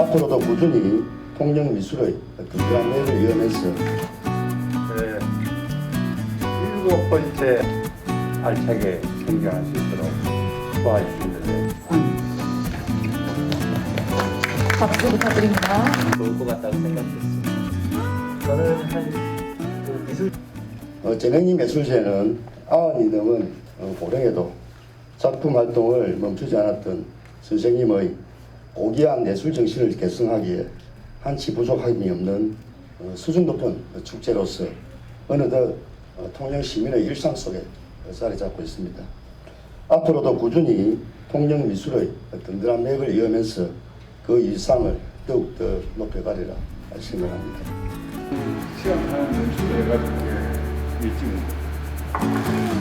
앞으로도 꾸준히 통영 미술의 든든한 맥을 이어면서 네, 일곱 번째 알차게 성장할 수 있도록 도와주시는데 박수 부탁드립니다. 좋을 것 같다고 생각했습니다. 저는 한그 미술 어, 재능이 매술제는 아흔이 넘은 어, 고령에도 작품 활동을 멈추지 않았던 선생님의 고귀한 예술 정신을 계승하기에 한치 부족함이 없는 어, 수준 높은 축제로서 어느덧 어, 통영 시민의 일상 속에 자리 잡고 있습니다. 앞으로도 꾸준히 통영 미술의 든든한 맥을 이어면서 그 일상을 더욱더 높여가리라 생각합니다. 시간 하는 연출을 해가지고 일찍